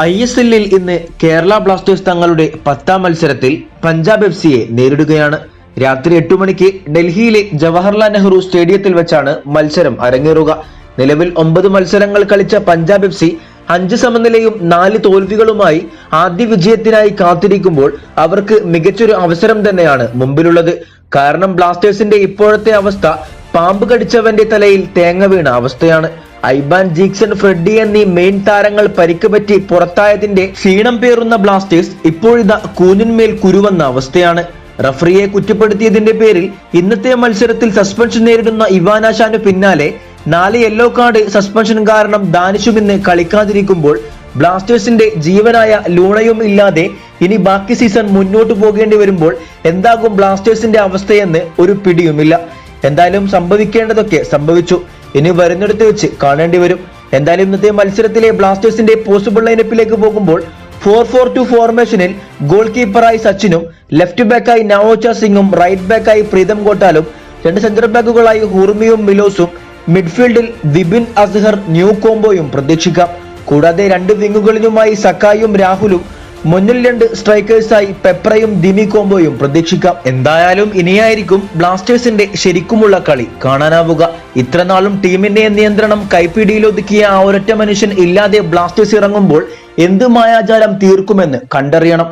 I S എല്ലിൽ ഇന്ന് Kerala Blasters തങ്ങളുടെ പത്താം മത്സരത്തിൽ പഞ്ചാബ് എഫ് സിയെ നേരിടുകയാണ്. രാത്രി എട്ടു മണിക്ക് ഡൽഹിയിലെ ജവഹർലാൽ നെഹ്റു സ്റ്റേഡിയത്തിൽ വെച്ചാണ് മത്സരം അരങ്ങേറുക. നിലവിൽ ഒമ്പത് മത്സരങ്ങൾ കളിച്ച പഞ്ചാബ് എഫ് സി അഞ്ച് സമനിലയും നാല് തോൽവികളുമായി ആദ്യ വിജയത്തിനായി കാത്തിരിക്കുമ്പോൾ അവർക്ക് മികച്ചൊരു അവസരം തന്നെയാണ് മുമ്പിലുള്ളത്. കാരണം ബ്ലാസ്റ്റേഴ്സിന്റെ ഇപ്പോഴത്തെ അവസ്ഥ പാമ്പ് കടിച്ചവന്റെ തലയിൽ തേങ്ങ വീണ അവസ്ഥയാണ്. ഐബാൻ ജീക്സൺ ഫ്രെഡി എന്നീ മെയിൻ താരങ്ങൾ പരിക്ക് പറ്റി പുറത്തായതിന്റെ ക്ഷീണം പേറുന്ന ബ്ലാസ്റ്റേഴ്സ് ഇപ്പോഴിതാ കൂനിന്മേൽ കുരുവെന്ന അവസ്ഥയാണ്. റഫറിയെ കുറ്റപ്പെടുത്തിയതിന്റെ പേരിൽ ഇന്നത്തെ മത്സരത്തിൽ സസ്പെൻഷൻ നേരിടുന്ന ഇവാനാശാനു പിന്നാലെ നാല് യെല്ലോ കാർഡ് സസ്പെൻഷൻ കാരണം ദാനിഷും കളിക്കാതിരിക്കുമ്പോൾ ബ്ലാസ്റ്റേഴ്സിന്റെ ജീവനായ ലൂണയും ഇല്ലാതെ ഇനി ബാക്കി സീസൺ മുന്നോട്ട് പോകേണ്ടി വരുമ്പോൾ എന്താകും ബ്ലാസ്റ്റേഴ്സിന്റെ അവസ്ഥയെന്ന് ഒരു പിടിയുമില്ല. എന്തായാലും സംഭവിക്കേണ്ടതൊക്കെ സംഭവിച്ചു. ഇനി വരുന്നിടത്ത് വെച്ച് കാണേണ്ടി വരും. എന്തായാലും ഇന്നത്തെ മത്സരത്തിലെ ബ്ലാസ്റ്റേഴ്സിന്റെ പോസിബിൾ ലൈനപ്പിലേക്ക് പോകുമ്പോൾ ഫോർ ഫോർ ടു ഫോർമേഷനിൽ ഗോൾ കീപ്പറായി സച്ചിനും ലെഫ്റ്റ് ബാക്കായി നവോച്ച സിംഗും റൈറ്റ് ബാക്കായി പ്രീതം കോട്ടാലും രണ്ട് സെന്റർ ബാക്കുകളായി ഹുർമിയും മിലോസും മിഡ്ഫീൽഡിൽ വിപിൻ അസ്ഹർ ന്യൂ കോംബോയും പ്രതീക്ഷിക്കാം. കൂടാതെ രണ്ട് വിങ്ങുകളിലുമായി സക്കായും രാഹുലും മുന്നിൽ രണ്ട് സ്ട്രൈക്കേഴ്സായി പെപ്രയും ദിമി കോംബോയും പ്രതീക്ഷിക്കാം. എന്തായാലും ഇനിയായിരിക്കും ബ്ലാസ്റ്റേഴ്സിന്റെ ശരിക്കുമുള്ള കളി. കാണാനാവുക. ഇത്രനാളും ടീമിന്റെ നിയന്ത്രണം കൈപ്പിടിയിലൊതുക്കിയ ആ ഒരൊറ്റ മനുഷ്യൻ ഇല്ലാതെ ബ്ലാസ്റ്റേഴ്സ് ഇറങ്ങുമ്പോൾ എന്ത് മായാജാലം തീർക്കുമെന്ന് കണ്ടറിയണം.